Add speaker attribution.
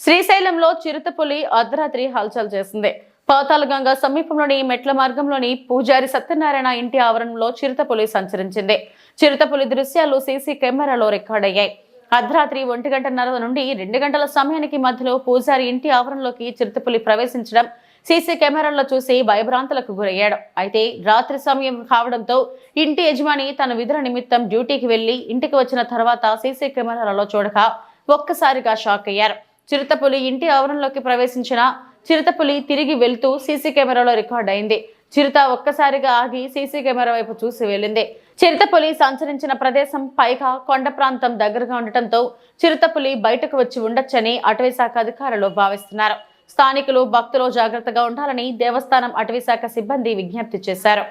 Speaker 1: శ్రీశైలంలో చిరుతపులి అర్ధరాత్రి హల్చల్ చేసింది. పాతాళగంగ సమీపంలోని మెట్ల మార్గంలోని పూజారి సత్యనారాయణ ఇంటి ఆవరణలో చిరుతపులి సంచరించింది. చిరుతపులి దృశ్యాలు సీసీ కెమెరాలో రికార్డయ్యాయి అర్ధరాత్రి ఒంటి గంటన్నర నుండి రెండు గంటల సమయానికి మధ్యలో పూజారి ఇంటి ఆవరణలోకి చిరుతపులి ప్రవేశించడం సీసీ కెమెరాల్లో చూసి భయభ్రాంతులకు గురయ్యాడు. అయితే రాత్రి సమయం కావడంతో ఇంటి యజమాని తన విధుల నిమిత్తం డ్యూటీకి వెళ్ళి ఇంటికి వచ్చిన తర్వాత సీసీ కెమెరాలలో చూడక ఒక్కసారిగా షాక్ అయ్యారు. చిరుతపులి ఇంటి ఆవరణలోకి ప్రవేశించిన చిరుతపులి తిరిగి వెళ్తూ సీసీ కెమెరాలో రికార్డ్ అయింది. చిరుత ఒక్కసారిగా ఆగి సీసీ కెమెరా వైపు చూసి వెళ్ళింది. చిరుతపులి సంచరించిన ప్రదేశం పైగా కొండ ప్రాంతం దగ్గరగా ఉండటంతో చిరుతపులి బయటకు వచ్చి ఉండొచ్చని అటవీశాఖ అధికారులు భావిస్తున్నారు. స్థానికులు భక్తులు జాగ్రత్తగా ఉండాలని దేవస్థానం అటవీశాఖ సిబ్బంది విజ్ఞప్తి చేశారు.